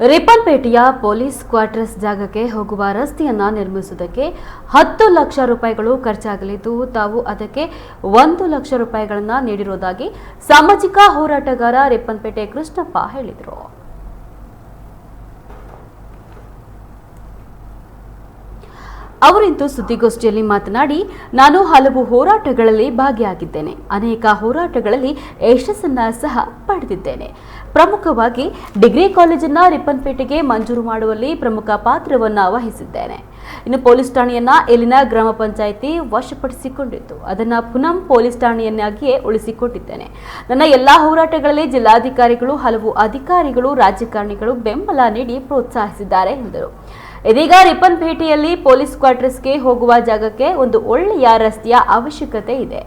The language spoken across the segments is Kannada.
ರಿಪ್ಪನ್ಪೇಟೆಯ ಪೊಲೀಸ್ ಕ್ವಾರ್ಟರ್ಸ್ ಜಾಗಕ್ಕೆ ಹೋಗುವ ರಸ್ತೆಯನ್ನ ನಿರ್ಮಿಸುವುದಕ್ಕೆ ಹತ್ತು ಲಕ್ಷ ರೂಪಾಯಿಗಳು ಖರ್ಚಾಗಲಿದ್ದು, ತಾವು ಅದಕ್ಕೆ ಒಂದು ಲಕ್ಷ ರೂಪಾಯಿಗಳನ್ನು ನೀಡಿರುವುದಾಗಿ ಸಾಮಾಜಿಕ ಹೋರಾಟಗಾರ ರಿಪ್ಪನ್ಪೇಟೆ ಕೃಷ್ಣಪ್ಪ ಹೇಳಿದರು. ಅವರಿಂದು ಸುದ್ದಿಗೋಷ್ಠಿಯಲ್ಲಿ ಮಾತನಾಡಿ, ನಾನು ಹಲವು ಹೋರಾಟಗಳಲ್ಲಿ ಭಾಗಿಯಾಗಿದ್ದೇನೆ. ಅನೇಕ ಹೋರಾಟಗಳಲ್ಲಿ ಯಶಸ್ಸನ್ನ ಸಹ ಪಡೆದಿದ್ದೇನೆ. ಪ್ರಮುಖವಾಗಿ ಡಿಗ್ರಿ ಕಾಲೇಜನ್ನ ರಿಪ್ಪನ್ಪೇಟೆಗೆ ಮಂಜೂರು ಮಾಡುವಲ್ಲಿ ಪ್ರಮುಖ ಪಾತ್ರವನ್ನ ವಹಿಸಿದ್ದೇನೆ. ಇನ್ನು ಪೊಲೀಸ್ ಠಾಣೆಯನ್ನ ಇಲ್ಲಿನ ಗ್ರಾಮ ಪಂಚಾಯಿತಿ ವಶಪಡಿಸಿಕೊಂಡಿತ್ತು ಅದನ್ನ ಪುನಃ ಪೊಲೀಸ್ ಠಾಣೆಯನ್ನಾಗಿಯೇ ಉಳಿಸಿಕೊಂಡಿದ್ದೇನೆ. ನನ್ನ ಎಲ್ಲಾ ಹೋರಾಟಗಳಲ್ಲಿ ಜಿಲ್ಲಾಧಿಕಾರಿಗಳು, ಹಲವು ಅಧಿಕಾರಿಗಳು, ರಾಜಕಾರಣಿಗಳು ಬೆಂಬಲ ನೀಡಿ ಪ್ರೋತ್ಸಾಹಿಸಿದ್ದಾರೆ ಎಂದರು. ಇದೀಗ ರಿಪ್ಪನ್ಪೇಟೆಯಲ್ಲಿ ಪೊಲೀಸ್ ಕ್ವಾರ್ಟರ್ಸ್ಗೆ ಹೋಗುವ ಜಾಗಕ್ಕೆ ಒಂದು ಒಳ್ಳೆಯ ರಸ್ತೆಯ ಅವಶ್ಯಕತೆ ಇದೆ.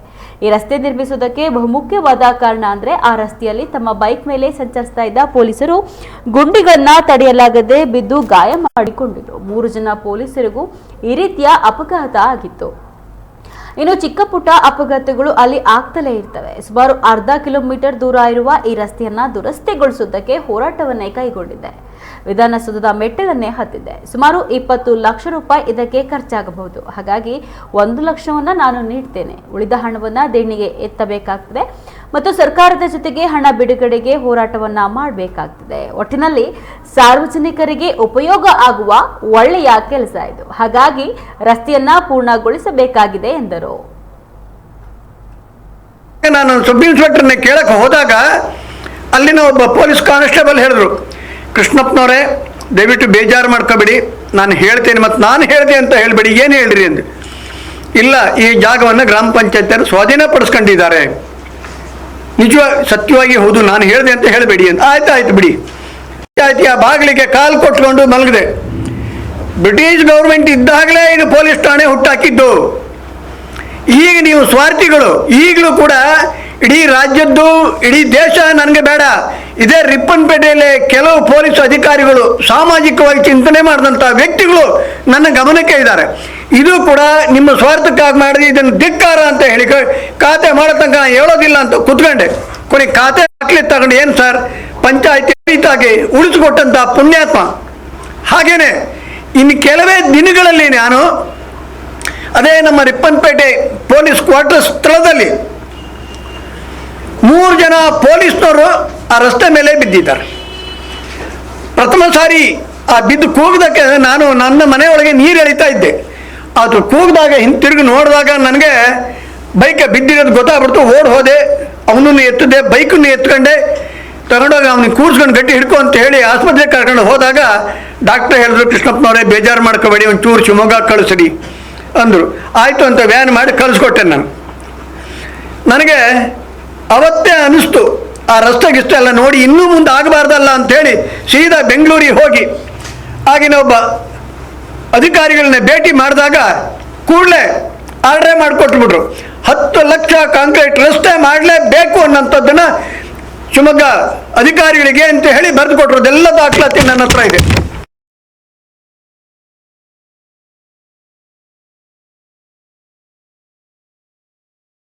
ಈ ರಸ್ತೆ ನಿರ್ಮಿಸುವುದಕ್ಕೆ ಬಹುಮುಖ್ಯವಾದ ಕಾರಣ ಅಂದ್ರೆ ಆ ರಸ್ತೆಯಲ್ಲಿ ತಮ್ಮ ಬೈಕ್ ಮೇಲೆ ಸಂಚರಿಸ್ತಾ ಇದ್ದ ಪೊಲೀಸರು ಗುಂಡಿಗಳನ್ನ ತಡೆಯಲಾಗದೆ ಬಿದ್ದು ಗಾಯ ಮಾಡಿಕೊಂಡಿದ್ರು. ಮೂರು ಜನ ಪೊಲೀಸರಿಗೂ ಈ ರೀತಿಯ ಅಪಘಾತ ಆಗಿತ್ತು. ಇನ್ನು ಚಿಕ್ಕ ಪುಟ್ಟ ಅಪಘಾತಗಳು ಅಲ್ಲಿ ಆಗ್ತಲೇ ಇರ್ತವೆ. ಸುಮಾರು ಅರ್ಧ ಕಿಲೋಮೀಟರ್ ದೂರ ಇರುವ ಈ ರಸ್ತೆಯನ್ನ ದುರಸ್ತಿಗೊಳಿಸುವುದಕ್ಕೆ ಹೋರಾಟವನ್ನೇ ಕೈಗೊಂಡಿದೆ. ವಿಧಾನಸೌಧದ ಮೆಟ್ಟಿಲನ್ನೇ ಹತ್ತಿದೆ. ಸುಮಾರು ಇಪ್ಪತ್ತು ಲಕ್ಷ ರೂಪಾಯಿ ಇದಕ್ಕೆ ಖರ್ಚಾಗಬಹುದು. ಹಾಗಾಗಿ ಒಂದು ಲಕ್ಷವನ್ನ ನಾನು ನೀಡ್ತೇನೆ. ಉಳಿದ ಹಣವನ್ನ ದೇಣಿಗೆ ಎತ್ತಬೇಕಾಗ್ತದೆ. ಮತ್ತು ಸರ್ಕಾರದ ಜೊತೆಗೆ ಹಣ ಬಿಡುಗಡೆಗೆ ಹೋರಾಟವನ್ನ ಮಾಡಬೇಕಾಗ್ತದೆ. ಒಟ್ಟಿನಲ್ಲಿ ಸಾರ್ವಜನಿಕರಿಗೆ ಉಪಯೋಗ ಆಗುವ ಒಳ್ಳೆಯ ಕೆಲಸ ಇದು. ಹಾಗಾಗಿ ರಸ್ತೆಯನ್ನ ಪೂರ್ಣಗೊಳಿಸಬೇಕಾಗಿದೆ ಎಂದರು. ನಾನು ಸಬ್ ಕೇಳಕ್ಕೆ ಹೋದಾಗ ಅಲ್ಲಿನ ಒಬ್ಬ ಪೊಲೀಸ್ ಕಾನ್ಸ್ಟೇಬಲ್ ಹೇಳಿದ್ರು, ಕೃಷ್ಣಪ್ಪನವರೇ, ದಯವಿಟ್ಟು ಬೇಜಾರು ಮಾಡ್ಕೋಬೇಡಿ. ನಾನು ಹೇಳ್ತೇನೆ ಮತ್ತು ನಾನು ಹೇಳಿದೆ ಅಂತ ಹೇಳಬೇಡಿ. ಏನು ಹೇಳ್ರಿ? ಎಂದು ಇಲ್ಲ, ಈ ಜಾಗವನ್ನು ಗ್ರಾಮ ಪಂಚಾಯತಿಯವರು ಸ್ವಾಧೀನಪಡಿಸ್ಕೊಂಡಿದ್ದಾರೆ. ನಿಜವಾಗಿ ಸತ್ಯವಾಗಿ ಹೌದು, ನಾನು ಹೇಳಿದೆ ಅಂತ ಹೇಳಬೇಡಿ ಅಂತ. ಆಯ್ತು ಆಯ್ತು ಬಿಡಿ. ಆಯ್ತು ಆ ಬಾಗಿಲಿಗೆ ಕಾಲು ಕೊಟ್ಕೊಂಡು ಮಲಗಿದೆ. ಬ್ರಿಟಿಷ್ ಗೌರ್ಮೆಂಟ್ ಇದ್ದಾಗಲೇ ಇದು ಪೊಲೀಸ್ ಠಾಣೆ ಹುಟ್ಟಾಕಿದ್ದು. ಈಗ ನೀವು ಸ್ವಾರ್ಥಿಗಳು, ಈಗಲೂ ಕೂಡ ಇಡೀ ರಾಜ್ಯದ್ದು, ಇಡೀ ದೇಶ ನನಗೆ ಬೇಡ. ಇದೇ ರಿಪ್ಪನ್ಪೇಟೆಯಲ್ಲಿ ಕೆಲವು ಪೊಲೀಸ್ ಅಧಿಕಾರಿಗಳು ಸಾಮಾಜಿಕವಾಗಿ ಚಿಂತನೆ ಮಾಡಿದಂಥ ವ್ಯಕ್ತಿಗಳು ನನ್ನ ಗಮನಕ್ಕೆ ಇದ್ದಾರೆ. ಇದು ಕೂಡ ನಿಮ್ಮ ಸ್ವಾರ್ಥಕ್ಕಾಗಿ ಮಾಡಿದ್ರೆ ಇದನ್ನು ಧಿಕ್ಕಾರ ಅಂತ ಹೇಳಿ ಖಾತೆ ಮಾಡೋ ತನಕ ನಾನು ಹೇಳೋದಿಲ್ಲ ಅಂತ ಕುತ್ಕೊಂಡೆ. ಕೊನೆ ಖಾತೆ ಹಾಕ್ಲಿ ತಗೊಂಡು ಏನು ಸರ್ ಪಂಚಾಯತಿ ರೀತಿಯಾಗಿ ಉಳಿಸಿಕೊಟ್ಟಂಥ ಪುಣ್ಯಾತ್ಮ. ಹಾಗೇನೆ, ಇನ್ನು ಕೆಲವೇ ದಿನಗಳಲ್ಲಿ ನಾನು ಅದೇ ನಮ್ಮ ರಿಪ್ಪನ್ಪೇಟೆ ಪೊಲೀಸ್ ಕ್ವಾರ್ಟರ್ ಸ್ಥಳದಲ್ಲಿ ಮೂರು ಜನ ಪೊಲೀಸ್ನವರು ಆ ರಸ್ತೆ ಮೇಲೆ ಬಿದ್ದಿದ್ದಾರೆ. ಪ್ರಥಮ ಸಾರಿ ಆ ಬಿದ್ದು ಕೂಗದಕ್ಕೆ ನಾನು ನನ್ನ ಮನೆಯೊಳಗೆ ನೀರು ಎಳಿತಾ ಇದ್ದೆ. ಅದು ಕೂಗಿದಾಗ ಹಿಂತಿರುಗಿ ನೋಡಿದಾಗ ನನಗೆ ಬೈಕ್ ಬಿದ್ದಿರೋದು ಗೊತ್ತಾಗ್ಬಿಡ್ತು, ಓಡ್ ಹೋದೆ, ಅವನನ್ನು ಎತ್ತದೆ ಬೈಕನ್ನು ಎತ್ಕೊಂಡೆ. ತಗೊಂಡೋಗಿ ಅವನಿಗೆ ಕೂರಿಸ್ಕೊಂಡು ಗಟ್ಟಿ ಹಿಡ್ಕೊ ಅಂತ ಹೇಳಿ ಆಸ್ಪತ್ರೆಗೆ ಕರ್ಕೊಂಡು ಹೋದಾಗ ಡಾಕ್ಟರ್ ಹೇಳಿದ್ರು, ಕೃಷ್ಣಪ್ಪನವರೇ, ಬೇಜಾರು ಮಾಡ್ಕೋಬೇಡಿ ಒಂದು ಚೂರು ಶಿವಮೊಗ್ಗ ಕಳಿಸ್ರಿ ಅಂದರು. ಆಯಿತು ಅಂತ ವ್ಯಾನ್ ಮಾಡಿ ಕಳಿಸ್ಕೊಟ್ಟೆ ನಾನು. ನನಗೆ ಅವತ್ತೇ ಅನಿಸ್ತು. ಆ ರಸ್ತೆ ಗಿಸ್ತೆ ನೋಡಿ ಇನ್ನೂ ಮುಂದೆ ಆಗಬಾರ್ದಲ್ಲ ಅಂತೇಳಿ ಸೀದಾ ಬೆಂಗಳೂರಿಗೆ ಹೋಗಿ. ಆಗಿನ ಒಬ್ಬ ಅಧಿಕಾರಿಗಳನ್ನ ಭೇಟಿ ಮಾಡಿದಾಗ ಕೂಡಲೇ ಆರ್ಡ್ರೇ ಮಾಡಿಕೊಟ್ಬಿಟ್ರು. ಹತ್ತು ಲಕ್ಷ ಕಾಂಕ್ರೀಟ್ ರಸ್ತೆ ಮಾಡಲೇಬೇಕು ಅನ್ನೋಂಥದ್ದನ್ನು ಶಿವಮೊಗ್ಗ ಅಧಿಕಾರಿಗಳಿಗೆ ಅಂತ ಹೇಳಿ ಬರೆದು ಕೊಟ್ಟರು ಅದೆಲ್ಲ ದಾಖಲಾತಿ ನನ್ನ ಹತ್ರ ಇದೆ.